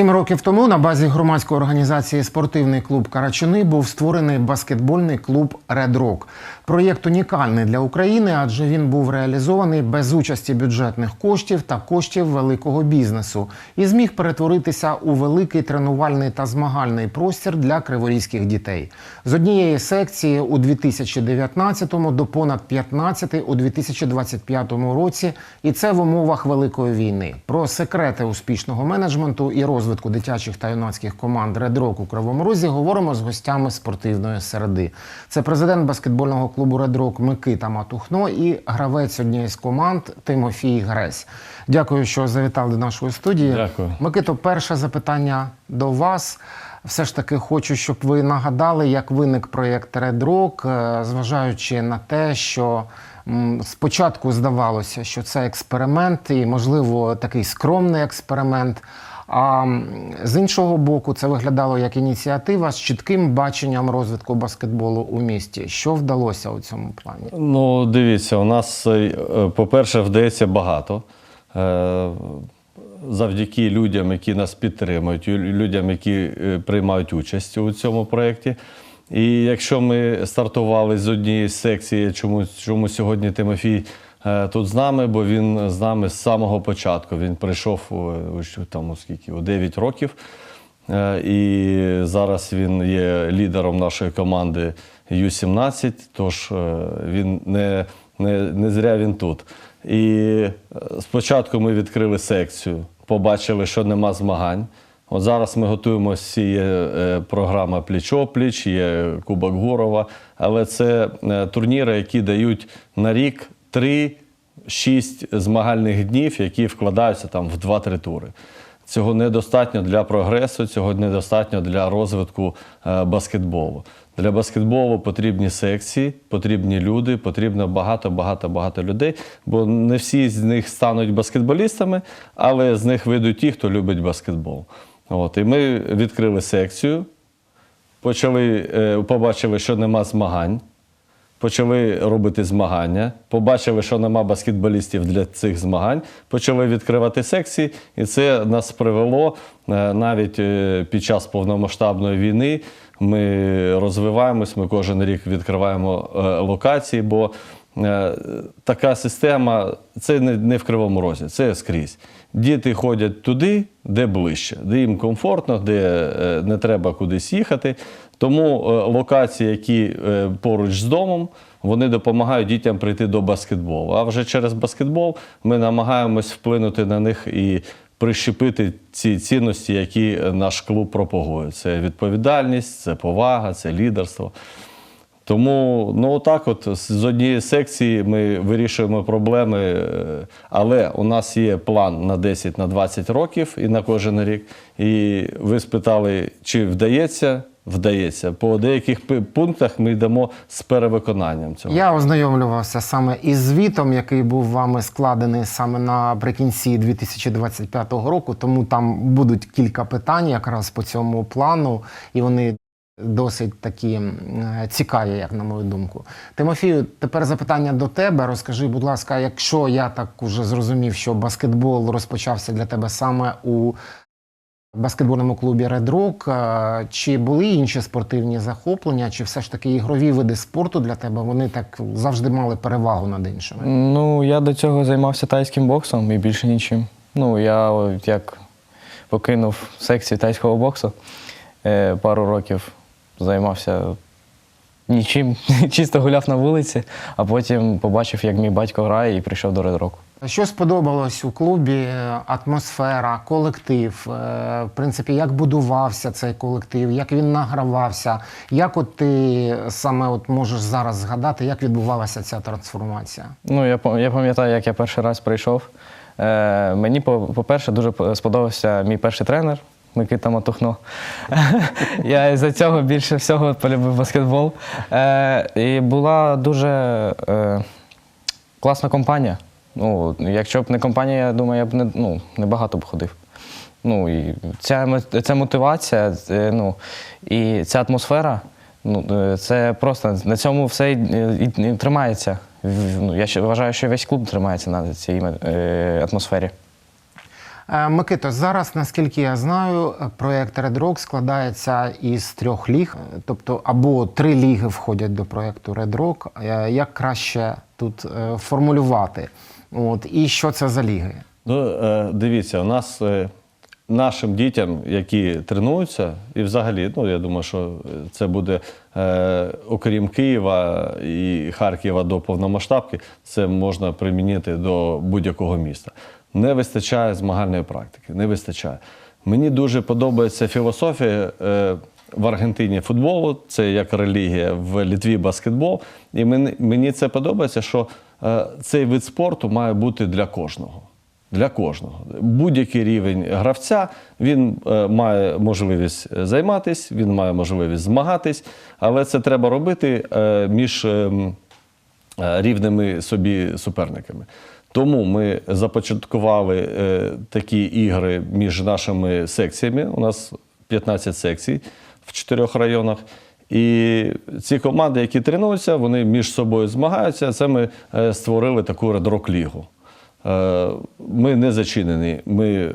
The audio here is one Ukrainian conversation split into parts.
Сім років тому на базі громадської організації Спортивний клуб Карачуни був створений баскетбольний клуб Red Rock. Проєкт унікальний для України, адже він був реалізований без участі бюджетних коштів та коштів великого бізнесу і зміг перетворитися у великий тренувальний та змагальний простір для криворізьких дітей. З однієї секції у 2019-му до понад 15 у 2025 році, і це в умовах великої війни. Про секрети успішного менеджменту і розвитку дитячих та юнацьких команд Red Rock у Кривому Розі говоримо з гостями спортивної середи. Це президент баскетбольного клубу Red Rock Микита Матухно і гравець однієї з команд Тимофій Гресь. Дякую, що завітали до нашої студії. Дякую. Микито, перше запитання до вас. Все ж таки хочу, щоб ви нагадали, як виник проєкт Red Rock, е, зважаючи на те, що спочатку здавалося, що це експеримент і, можливо, такий скромний експеримент. А з іншого боку, це виглядало як ініціатива з чітким баченням розвитку баскетболу у місті. Що вдалося у цьому плані? Ну, дивіться, у нас, е, по-перше, вдається багато. Е, Завдяки людям, які нас підтримують, людям, які е, приймають участь у цьому проєкті. І якщо ми стартували з однієї секції, чому, чому сьогодні Тимофій е, тут з нами, бо він з нами з самого початку. Він прийшов е, там, у скільки, у 9 років. Е, І зараз він є лідером нашої команди Ю-17, тож е, він не, не, не зря він тут. І е, спочатку ми відкрили секцію, побачили, що нема змагань. От зараз ми готуємося, є е, програма Пліч-опліч, є Кубок Гурова, але це е, турніри, які дають на рік три шість змагальних днів, які вкладаються там в 2-3 тури. Цього недостатньо для прогресу, цього недостатньо для розвитку е, баскетболу. Для баскетболу потрібні секції, потрібні люди, потрібно багато, багато, багато людей, бо не всі з них стануть баскетболістами, але з них вийдуть ті, хто любить баскетбол. От, і ми відкрили секцію, почали, е, побачили, що нема змагань почали робити змагання, побачили, що нема баскетболістів для цих змагань, почали відкривати секції, і це нас привело е, навіть е, під час повномасштабної війни. Ми розвиваємось, ми кожен рік відкриваємо е, локації, бо така система це не, в кривому розі, це скрізь. Діти ходять туди, де ближче, де їм комфортно, де не треба кудись їхати. Тому е, локації, які е, поруч з домом, вони допомагають дітям прийти до баскетболу. А вже через баскетбол ми намагаємось вплинути на них і прищепити ці цінності, які наш клуб пропагує. Це відповідальність, це повага, це лідерство. Тому ну отак, от з однієї секції ми вирішуємо проблеми, е, але у нас є план на 10 на 20 років і на кожен рік. І ви спитали, чи вдається? Вдається. По деяких пунктах ми йдемо з перевиконанням цього. Я ознайомлювався саме із звітом, який був вами складений саме наприкінці 2025 року. Тому там будуть кілька питань якраз по цьому плану, і вони досить такі е, цікаві, як на мою думку. Тимофію, тепер запитання до тебе. Розкажи, будь ласка, якщо я так уже зрозумів, що баскетбол розпочався для тебе саме у баскетбольному клубі Red Rock, чи були інші спортивні захоплення, чи все ж таки ігрові види спорту для тебе вони так завжди мали перевагу над іншими? Ну, я до цього займався тайським боксом і більше нічим. Ну, я як покинув секцію тайського боксу е, пару років, займався нічим, чисто гуляв на вулиці, а потім побачив, як мій батько грає, і прийшов до Rock. Що сподобалось у клубі? Атмосфера, колектив, е, в принципі, як будувався цей колектив, як він награвався, як от ти саме от можеш зараз згадати, як відбувалася ця трансформація? Ну, я, я пам'ятаю, як я перший раз прийшов. Е, мені, по- по-перше, дуже сподобався мій перший тренер Микита Матухно. я за цього більше всього полюбив баскетбол. Е, і була дуже е, класна компанія. Ну, якщо б не компанія, я думаю, я б не, ну, не багато б ходив. Ну, і ця, ця мотивація, е, ну, і ця атмосфера, ну, е, це просто на цьому все і, і, і тримається. Ну, я вважаю, що весь клуб тримається на цій е, атмосфері. Е, Микито, зараз, наскільки я знаю, е, проєкт Red Rock складається із трьох ліг, е, тобто або три ліги входять до проєкту Red Rock. Е, Як краще тут е, формулювати? От, і що це за ліги? Ну, е, дивіться, у нас е, нашим дітям, які тренуються, і взагалі, ну я думаю, що це буде е, окрім Києва і Харкова до повномасштабки, це можна примінити до будь-якого міста. Не вистачає змагальної практики, не вистачає. Мені дуже подобається філософія. В Аргентині футболу, це як релігія, в Літві баскетбол. І мені, це подобається, що цей вид спорту має бути для кожного. Для кожного. Будь-який рівень гравця він е, має можливість займатися, він має можливість змагатись, але це треба робити е, між е, м, е, рівними собі суперниками. Тому ми започаткували е, такі ігри між нашими секціями. У нас 15 секцій в чотирьох районах. І ці команди, які тренуються, вони між собою змагаються. Це ми е, створили таку редрок лігу. Е, Ми не зачинені. Ми е,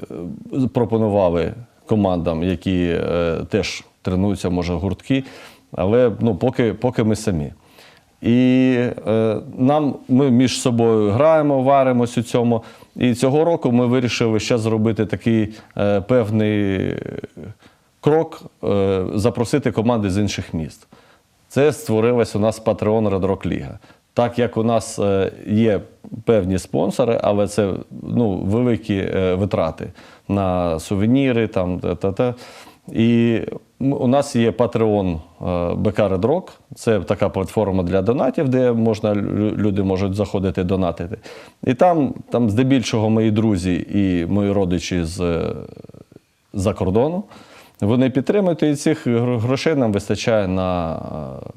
пропонували командам, які е, теж тренуються, може, гуртки, але ну, поки, поки ми самі. І нам ми між собою граємо, варимось у цьому. І цього року ми вирішили ще зробити такий певний крок, е, запросити команди з інших міст. Це створилась у нас Patreon Red Rock Ліга. Так як у нас е, є певні спонсори, але це ну, великі е, витрати на сувеніри, там, та, та, та. І у нас є Patreon БК Red Rock. Це така платформа для донатів, де можна люди можуть заходити донатити. І там, там здебільшого мої друзі і мої родичі з е, за кордону. Вони підтримують, і цих грошей нам вистачає на, е,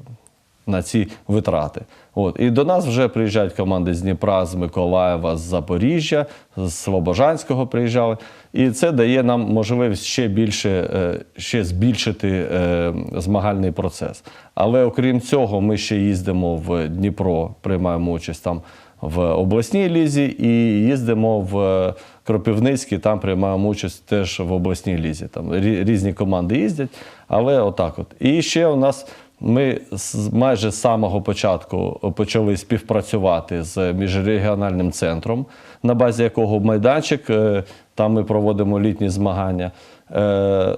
на ці витрати. От. І до нас вже приїжджають команди з Дніпра, з Миколаєва, з Запоріжжя, з Слобожанського приїжджали. І це дає нам можливість ще більше е, ще збільшити е, змагальний процес. Але окрім цього, ми ще їздимо в Дніпро, приймаємо участь там в обласній лізі і їздимо в Кропивницький, там приймаємо участь теж в обласній лізі. Там різні команди їздять, але отак от. І ще у нас ми з майже з самого початку почали співпрацювати з міжрегіональним центром, на базі якого майданчик, е, там ми проводимо літні змагання. Е,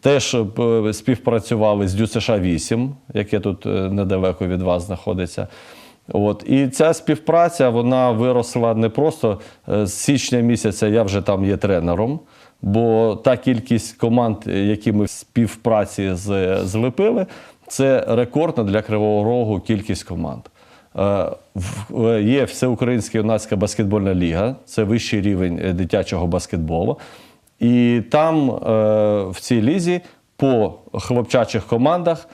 Теж е, співпрацювали з ДЮСШ 8, яке тут е, недалеко від вас знаходиться. От. І ця співпраця вона виросла не просто е, з січня місяця, я вже там є тренером, бо та кількість команд, які ми в співпраці з, злепили, це рекордна для Кривого Рогу кількість команд. Е, е, Є Всеукраїнська юнацька баскетбольна ліга, це вищий рівень е, дитячого баскетболу. І там е, в цій лізі по хлопчачих командах,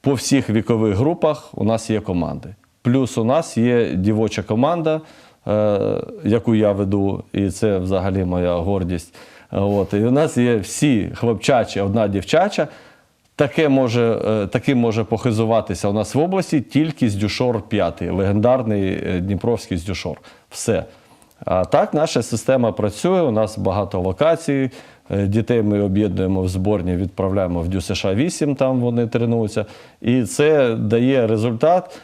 по всіх вікових групах у нас є команди. Плюс у нас є дівоча команда, е, яку я веду, і це взагалі моя гордість. От, і у нас є всі хлопчачі, одна дівчача. Таке може, е, таким може похизуватися у нас в області тільки Здюшор 5, легендарний е, Дніпровський Здюшор. Все. А так наша система працює, у нас багато локацій. Дітей ми об'єднуємо в зборні, відправляємо в ДЮСШ 8, там вони тренуються. І це дає результат.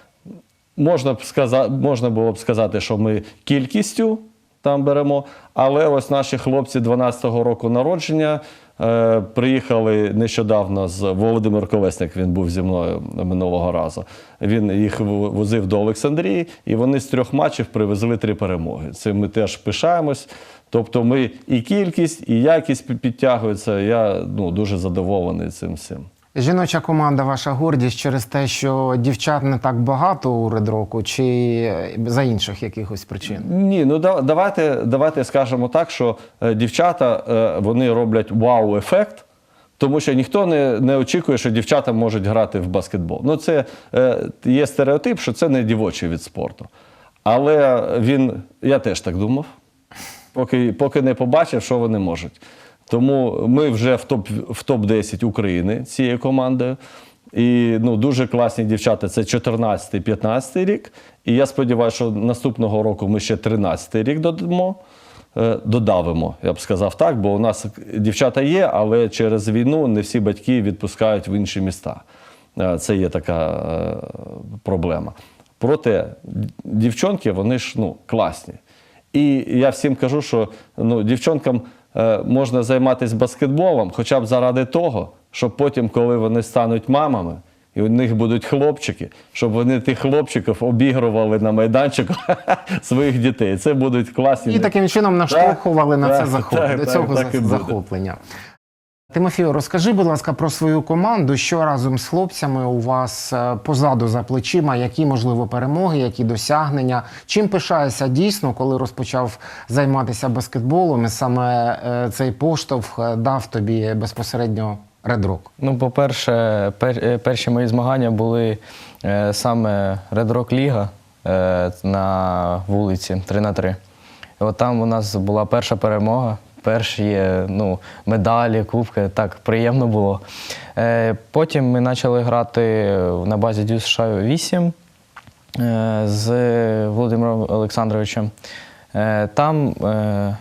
Можна, б сказати, можна було б сказати, що ми кількістю там беремо, але ось наші хлопці 12-го року народження е, приїхали нещодавно з Володимир Колесник, він був зі мною минулого разу. Він їх возив до Олександрії, і вони з трьох матчів привезли три перемоги. Цим ми теж пишаємось. Тобто ми і кількість, і якість підтягуються. Я ну, дуже задоволений цим всім. Жіноча команда ваша гордість через те, що дівчат не так багато у редроку, чи за інших якихось причин? Ні, ну да- давайте, давайте скажемо так, що е, дівчата е, вони роблять вау-ефект, тому що ніхто не, не очікує, що дівчата можуть грати в баскетбол. Ну, це е, є стереотип, що це не дівочий від спорту. Але він, я теж так думав, поки, поки не побачив, що вони можуть. Тому ми вже в топ в топ-10 України цією командою. І ну, дуже класні дівчата. Це 14-15 рік. І я сподіваюся, що наступного року ми ще 13 рік додамо. е, додавимо, я б сказав так, бо у нас дівчата є, але через війну не всі батьки відпускають в інші міста. Е, Це є така е, проблема. Проте дівчонки, вони ж ну, класні. І я всім кажу, що ну, дівчонкам можна займатися баскетболом хоча б заради того, щоб потім, коли вони стануть мамами, і у них будуть хлопчики, щоб вони тих хлопчиків обігрували на майданчику своїх дітей. Це будуть класні. І таким чином наштовхували на так, це захоплення, так, так, цього так захоплення. Тимофію, розкажи, будь ласка, про свою команду, що разом з хлопцями у вас е, позаду за плечима, які можливо перемоги, які досягнення. Чим пишаєшся дійсно, коли розпочав займатися баскетболом, і саме е, цей поштовх е, дав тобі безпосередньо Rock? Ну, по-перше, пер- перші мої змагання були е, саме Rock Ліга е, на вулиці 3 на 3 І от там у нас була перша перемога, перші ну, медалі, кубки. Так, приємно було. Е, потім ми почали грати на базі Дю США 8 е, з Володимиром Олександровичем. Е, Там, е,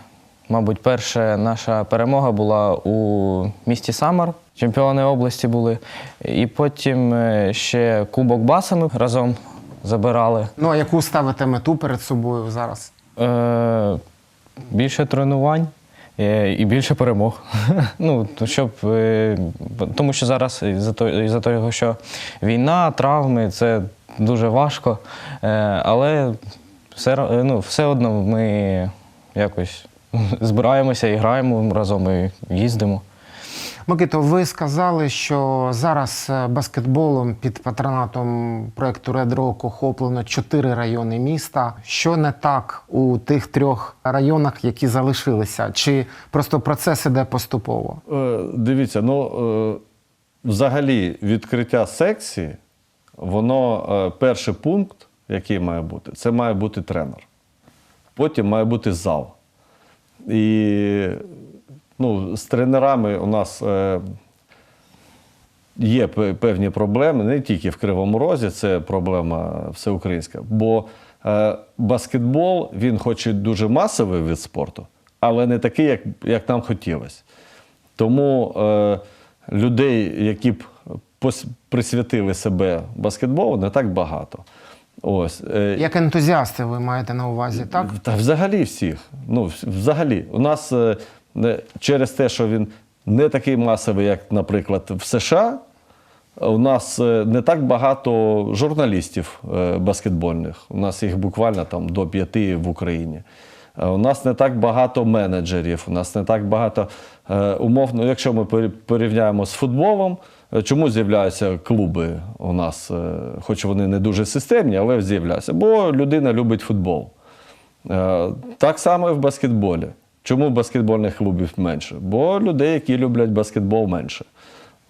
мабуть, перша наша перемога була у місті Самар. Чемпіони області були. І потім ще Кубок Баса ми разом забирали. Ну а яку ставите мету перед собою зараз? Е, Більше тренувань і більше перемог. ну, щоб, е, тому що зараз із-за того, що війна, травми це дуже важко. Е, Але все, ну, все одно ми якось збираємося і граємо разом і їздимо. Микито, ви сказали, що зараз е, баскетболом під патронатом проекту Red Rock охоплено чотири райони міста. Що не так у тих трьох районах, які залишилися? Чи просто процес іде поступово? Е, Дивіться, ну е, взагалі відкриття секції, воно е, перший пункт, який має бути, це має бути тренер. Потім має бути зал. І ну, з тренерами у нас е, є певні проблеми, не тільки в Кривому Розі, це проблема всеукраїнська. Бо е, баскетбол, він хоч і дуже масовий вид спорту, але не такий, як, як нам хотілося. Тому е, людей, які б присвятили себе баскетболу, не так багато. Ось. е, Як ентузіасти, ви маєте на увазі, так? та взагалі всіх. Ну, взагалі, у нас е, через те, що він не такий масовий, як, наприклад, в США, у нас е, не так багато журналістів е, баскетбольних. У нас їх буквально там до п'яти в Україні. Е, У нас не так багато менеджерів, у нас не так багато умовно, якщо ми порівняємо з футболом, чому з'являються клуби у нас, хоч вони не дуже системні, але з'являються. Бо людина любить футбол. Так само і в баскетболі. Чому баскетбольних клубів менше? Бо людей, які люблять баскетбол, менше.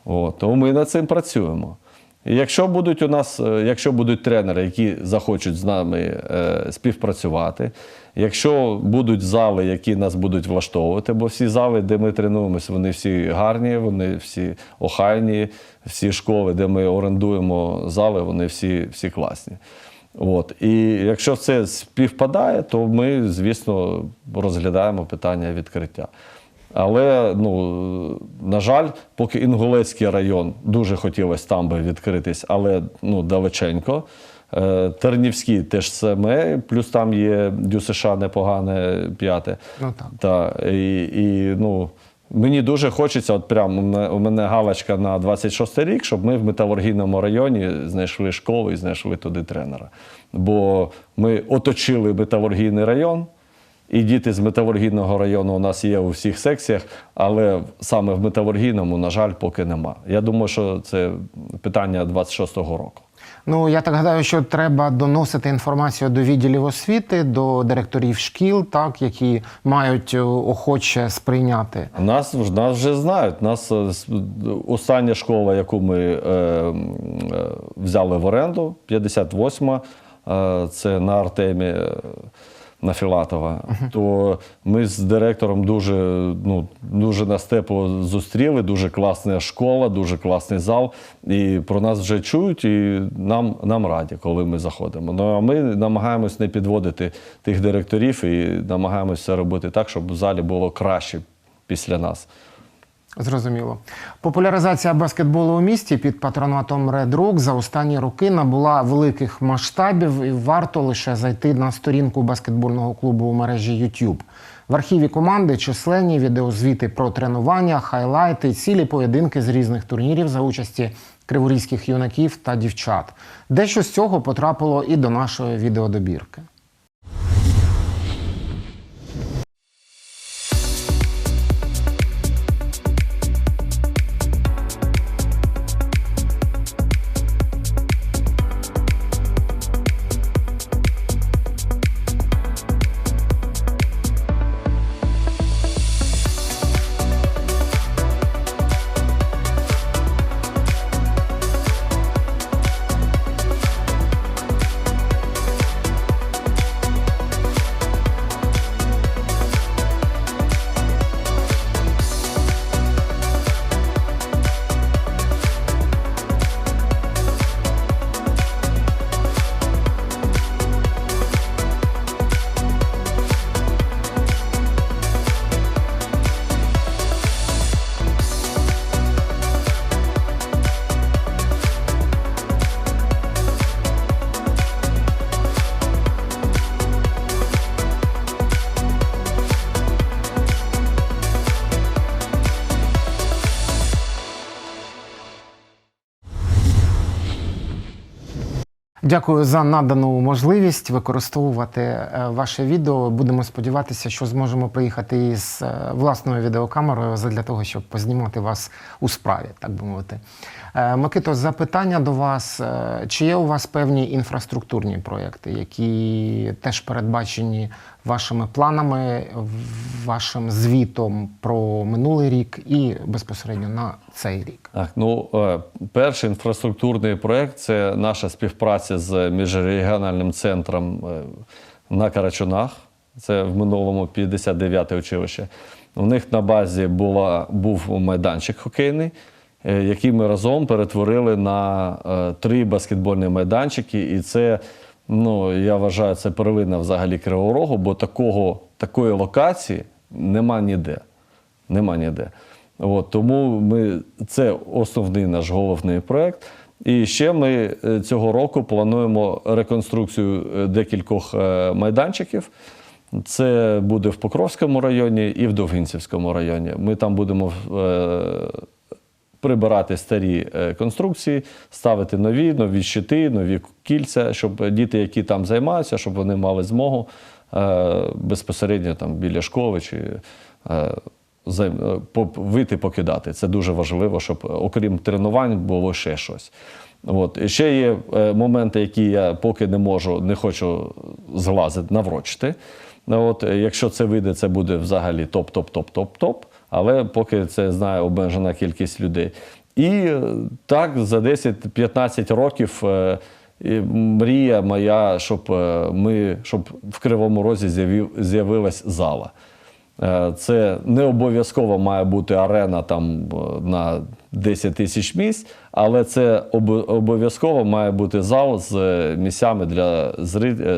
От, тому ми над цим працюємо. І якщо будуть у нас, е, якщо будуть тренери, які захочуть з нами е, співпрацювати, якщо будуть зали, які нас будуть влаштовувати, бо всі зали, де ми тренуємося, вони всі гарні, вони всі охайні, всі школи, де ми орендуємо зали, вони всі, всі класні. От. І якщо це співпадає, то ми, звісно, розглядаємо питання відкриття. Але, ну, на жаль, поки Інгулецький район дуже хотілося там би відкритись, але ну, далеченько. Е, Тернівський теж саме, плюс там є ДЮСШ непогане п'яте. Ну так. Та, і, і, ну, мені дуже хочеться, от прямо у мене- галочка на 26 рік, щоб ми в металургійному районі знайшли школу і знайшли туди тренера. Бо ми оточили металургійний район. І діти з металургійного району у нас є у всіх секціях, але саме в металургійному, на жаль, поки нема. Я думаю, що це питання 26-го року. Ну я так гадаю, що треба доносити інформацію до відділів освіти, до директорів шкіл, так які мають е, охоче сприйняти. Нас, нас вже знають. Нас е, остання школа, яку ми е, е, взяли в оренду, 58-ма, е, це на Артемі. На Філатова, то ми з директором дуже, ну, дуже на степу зустріли, дуже класна школа, дуже класний зал. І про нас вже чують, і нам, нам раді, коли ми заходимо. Ну а ми намагаємось не підводити тих директорів і намагаємося робити так, щоб в залі було краще після нас. Зрозуміло. Популяризація баскетболу у місті під патронатом Red Rock за останні роки набула великих масштабів і варто лише зайти на сторінку баскетбольного клубу у мережі YouTube. В архіві команди численні відеозвіти про тренування, хайлайти, цілі поєдинки з різних турнірів за участі криворізьких юнаків та дівчат. Дещо з цього потрапило і до нашої відеодобірки. Дякую за надану можливість використовувати е, ваше відео. Будемо сподіватися, що зможемо приїхати із е, власною відеокамерою для того, щоб познімати вас у справі, так би мовити. Е, Микито, запитання до вас: чи є у вас певні інфраструктурні проекти, які теж передбачені вашими планами, вашим звітом про минулий рік і безпосередньо на цей рік? Так, ну е, перший інфраструктурний проєкт це наша співпраця з міжрегіональним центром е, на Карачунах. Це в минулому 59-те училище. У них на базі була, був майданчик хокейний, е, який ми разом перетворили на три баскетбольні майданчики. І це, ну, я вважаю, це первинна взагалі Кривого Рогу, бо такого, такої локації нема ніде. Нема ніде. От, тому ми, це основний наш головний проєкт. І ще ми е, цього року плануємо реконструкцію е, декількох е, майданчиків. Це буде в Покровському районі і в Довгинцівському районі. Ми там будемо прибирати старі е, конструкції, ставити нові, нові щити, нові кільця, щоб діти, які там займаються, щоб вони мали змогу е, безпосередньо там біля школи чи е, вийти покидати. Це дуже важливо, щоб окрім тренувань було ще щось. От. І ще є моменти, які я поки не можу, не хочу зглазити, наврочити. От, якщо це вийде, це буде взагалі топ-топ-топ-топ-топ. Але поки це знає обмежена кількість людей. І е, так за 10-15 років е, мрія моя, щоб е, ми, щоб в Кривому Розі з'явилась зала. Це не обов'язково має бути арена там на 10 тисяч місць, але це об- обов'язково має бути зал з місцями для,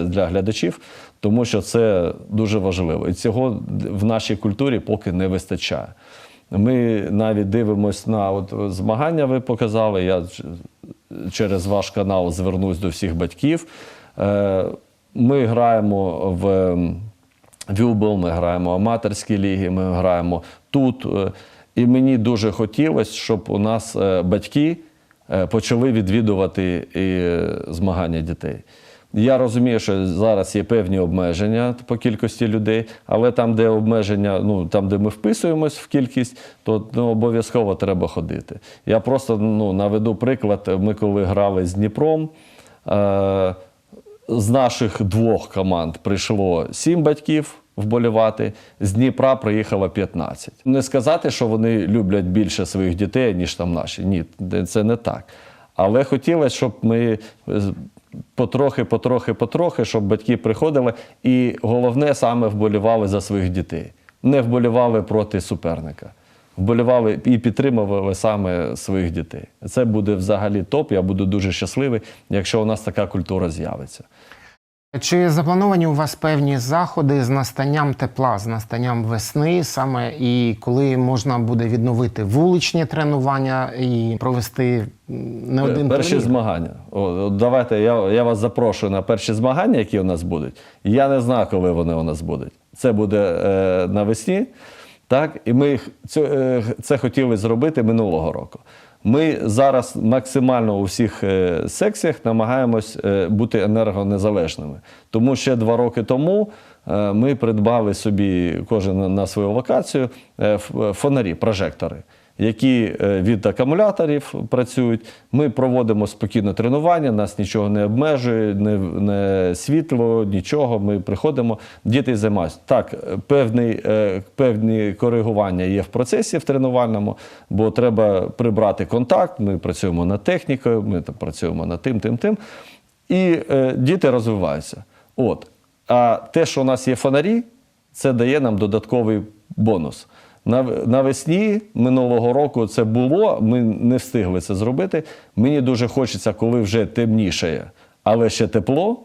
для глядачів, тому що це дуже важливо. І цього в нашій культурі поки не вистачає. Ми навіть дивимося на от змагання, ви показали. Я через ваш канал звернусь до всіх батьків. Е, Ми граємо в Вюбл, ми граємо аматорські ліги, ми граємо тут. Е, І мені дуже хотілося, щоб у нас е, батьки почали відвідувати і змагання дітей. Я розумію, що зараз є певні обмеження по кількості людей, але там, де обмеження, ну там, де ми вписуємось в кількість, то ну, обов'язково треба ходити. Я просто ну, наведу приклад. Ми коли грали з Дніпром. Е- з наших двох команд прийшло сім батьків вболівати, з Дніпра приїхало 15. Не сказати, що вони люблять більше своїх дітей, ніж там наші. Ні, це не так. Але хотілося, щоб ми з- потрохи, потрохи, потрохи, щоб батьки приходили і головне саме вболівали за своїх дітей. Не вболівали проти суперника. Вболівали і підтримували саме своїх дітей. Це буде взагалі топ. Я буду дуже щасливий, якщо у нас така культура з'явиться. Чи заплановані у вас певні заходи з настанням тепла, з настанням весни, саме і коли можна буде відновити вуличні тренування і провести не один перші турнір? змагання. О, давайте я, я вас запрошую на перші змагання, які у нас будуть. Я не знаю, коли вони у нас будуть. Це буде е, навесні. Так, і ми їх- е, це хотіли зробити минулого року. Ми зараз максимально у всіх е, секціях намагаємось е, бути енергонезалежними. Тому ще два роки тому е, ми придбали собі кожен на- свою локацію фонарі, прожектори які е, від акумуляторів працюють. Ми проводимо спокійно тренування, нас нічого не обмежує, не, не світло, нічого. Ми приходимо, діти займаються. Так, е, певний, е, певні коригування є в процесі в тренувальному, бо треба прибрати контакт. Ми працюємо над технікою, ми там працюємо над тим, тим, тим. І е, діти розвиваються. От. А те, що у нас є фонарі, це дає нам додатковий бонус. Нав- Навесні минулого року це було, ми не встигли це зробити. Мені дуже хочеться, коли вже темніше, але ще тепло,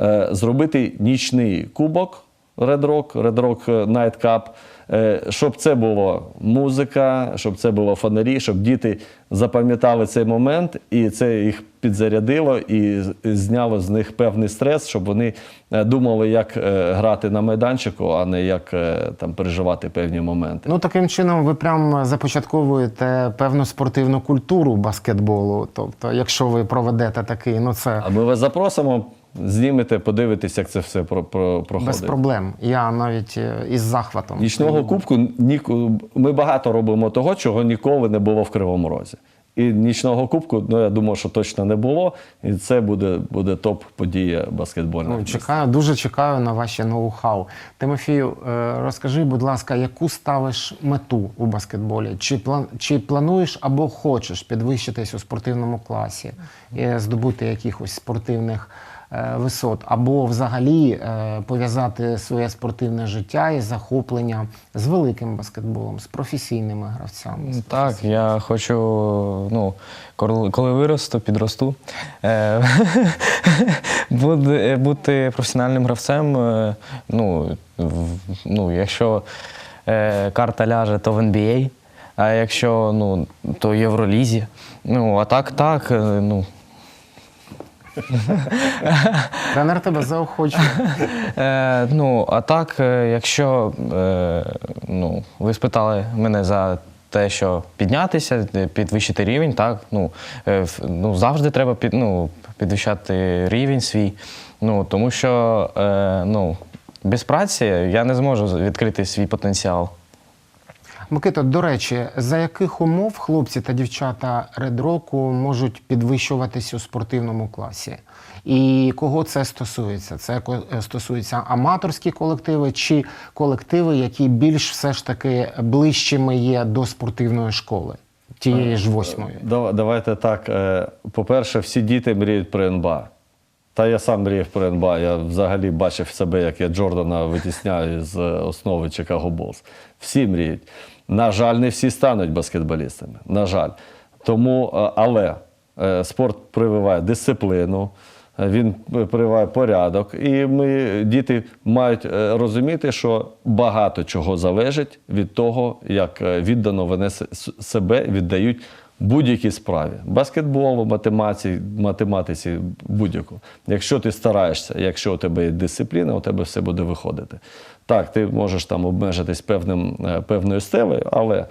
е, зробити нічний кубок Red Rock, Red Rock Night Cup, е, щоб це було музика, щоб це було фонарі, щоб діти запам'ятали цей момент, і це їх підзарядило і зняло з них певний стрес, щоб вони е, думали, як е, грати на майданчику, а не як е, там переживати певні моменти. Ну таким чином ви прям започатковуєте певну спортивну культуру баскетболу. Тобто, якщо ви проведете такий, ну це А ми вас запросимо, знімете, подивитесь, як це все про, про, без проблем. Я навіть е, із захватом. Нічного кубку ніку- ми багато робимо того, чого ніколи не було в Кривому Розі. І нічного кубку, ну я думаю, що точно не було. І це буде, буде топ-подія баскетбольна. Ну, чекаю, дуже чекаю на ваші ноу-хау. Тимофію, е, розкажи, будь ласка, яку ставиш мету у баскетболі? Чи, план, чи плануєш або хочеш підвищитись у спортивному класі, і здобути якихось спортивних е, висот, або взагалі е, пов'язати своє спортивне життя і захоплення з великим баскетболом, з професійними гравцями? з Так, я хочу, ну, коли, виросту, підросту, е, буде- бути професіональним гравцем. е, Ну, ну, якщо е, карта ляже, то в NBA, а якщо ну, то в Євролізі. Ну, а так, так, е, ну, Тренер тебе заохочує. Е, ну, а так, е, якщо е, ну, ви спитали мене за те, що піднятися, підвищити рівень, так, ну, ну завжди треба під, ну, підвищати рівень свій. Ну, тому що ну, без праці я не зможу відкрити свій потенціал. Микито, до речі, за яких умов хлопці та дівчата редроку можуть підвищуватись у спортивному класі? І кого це стосується? Це е, стосується аматорські колективи чи колективи, які більш все ж таки ближчими є до спортивної школи, тієї ж восьмої? Давайте так. е, По-перше, всі діти мріють про НБА. Та я сам мріяв про НБА. Я взагалі бачив себе, як я Джордана витісняю з е, основи Чикаго Болс. Всі мріють. На жаль, не всі стануть баскетболістами. На жаль. Тому, е, але е, спорт прививає дисципліну, е, він прививає порядок. І ми, діти мають розуміти, що багато чого залежить від того, як віддано вони себе віддають будь-якій справі. Баскетболу, математиці, математиці будь-яку. Якщо ти стараєшся, якщо у тебе є дисципліна, у тебе все буде виходити. Так, ти можеш там обмежитись певним, е, певною стелею, але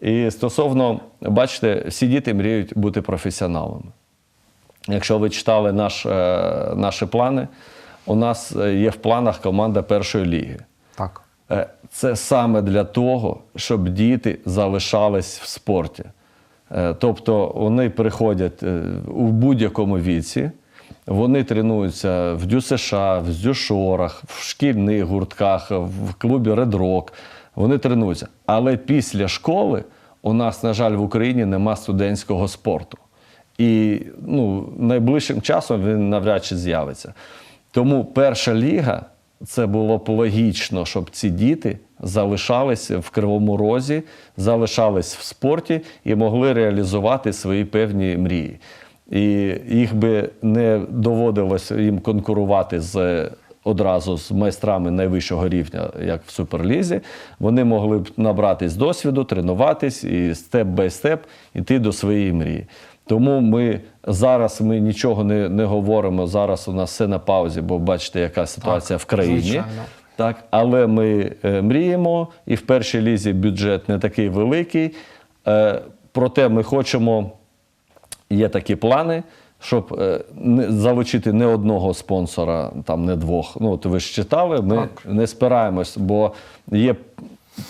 і стосовно, бачите, всі діти мріють бути професіоналами. Якщо ви читали наш, е, наші плани, у нас е, є в планах команда першої ліги. Так. Це саме для того, щоб діти залишались в спорті. Е, Тобто вони приходять е, у будь-якому віці, вони тренуються в ДЮСШ, в ДЮШОРах, в шкільних гуртках, в клубі Rock. Вони тренуються. Але після школи у нас, на жаль, в Україні нема студентського спорту. І ну, найближчим часом він навряд чи з'явиться. Тому перша ліга це було б логічно, щоб ці діти залишалися в Кривому Розі, залишались в спорті і могли реалізувати свої певні мрії. І їх би не доводилося їм конкурувати з одразу з майстрами найвищого рівня, як в Суперлізі. Вони могли б набратись досвіду, тренуватись і степ бай степ іти до своєї мрії. Тому ми зараз ми нічого не, не говоримо. Зараз у нас все на паузі, бо бачите, яка ситуація в країні. звичайно. Так, але ми е, мріємо, і в першій лізі бюджет не такий великий. Е, проте ми хочемо, є такі плани, щоб е, не, залучити не одного спонсора, там не двох. Ну, от ви ж читали, ми не спираємось, бо є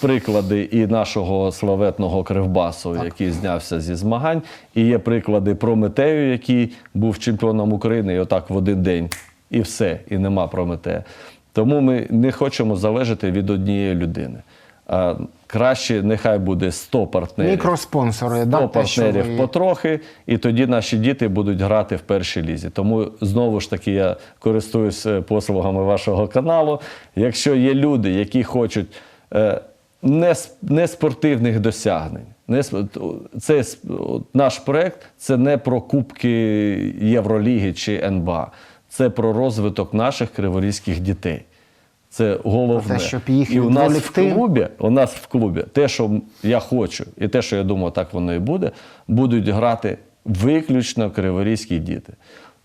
приклади і нашого славетного Кривбасу, який знявся зі змагань, і є приклади Прометею, який був чемпіоном України, і отак в один день, і все, і нема Прометея. Тому ми не хочемо залежати від однієї людини. А краще нехай буде 100 партнерів. Мікроспонсори, 100 да, партнерів ви- потрохи, і тоді наші діти будуть грати в першій лізі. Тому знову ж таки я користуюсь е, послугами вашого каналу. Якщо є люди, які хочуть е, не, спортивних досягнень, не це от наш проект це не про кубки Євроліги чи НБА, це про розвиток наших криворізьких дітей. Це головне. Те, щоб їх і у нас в клубі, у нас в клубі те, що я хочу, і те, що я думаю, так воно і буде, будуть грати виключно криворізькі діти.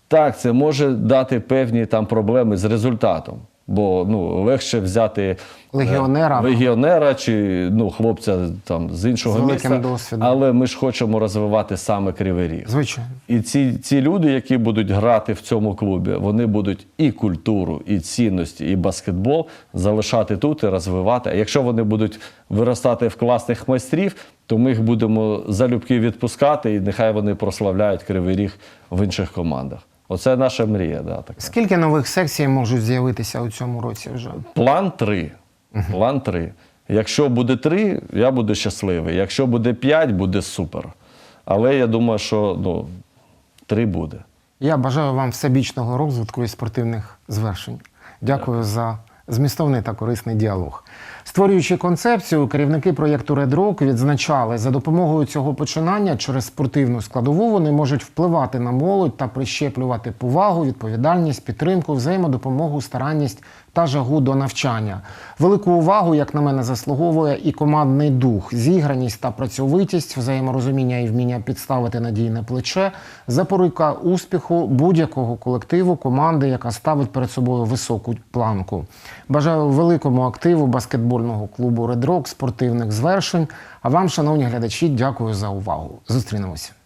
Так, це може дати певні там проблеми з результатом. Бо ну, легше взяти е, Легіонера. легіонера чи ну, хлопця там, з іншого З міста. досвідом. Але ми ж хочемо розвивати саме Кривий Ріг. Звичайно. І ці, ці люди, які будуть грати в цьому клубі, вони будуть і культуру, і цінності, і баскетбол залишати тут і розвивати. А якщо вони будуть виростати в класних майстрів, то ми їх будемо залюбки відпускати, і нехай вони прославляють кривий ріг в інших командах. Оце наша мрія. Да, така. Скільки нових секцій можуть з'явитися у цьому році вже? План три. План три. Якщо буде три, я буду щасливий. Якщо буде п'ять, буде супер. Але я думаю, що ну, три буде. Я бажаю вам всебічного розвитку і спортивних звершень. Дякую за змістовний та корисний діалог. Створюючи концепцію, керівники проєкту Red Rock відзначали, за допомогою цього починання через спортивну складову вони можуть впливати на молодь та прищеплювати повагу, відповідальність, підтримку, взаємодопомогу, старанність та жагу до навчання. Велику увагу, як на мене, заслуговує і командний дух, зіграність та працьовитість, взаєморозуміння і вміння підставити надійне плече, запорука успіху будь-якого колективу, команди, яка ставить перед собою високу планку. Бажаю великому активу баскетбольного клубу Rock, спортивних звершень. А вам, шановні глядачі, дякую за увагу. Зустрінемося.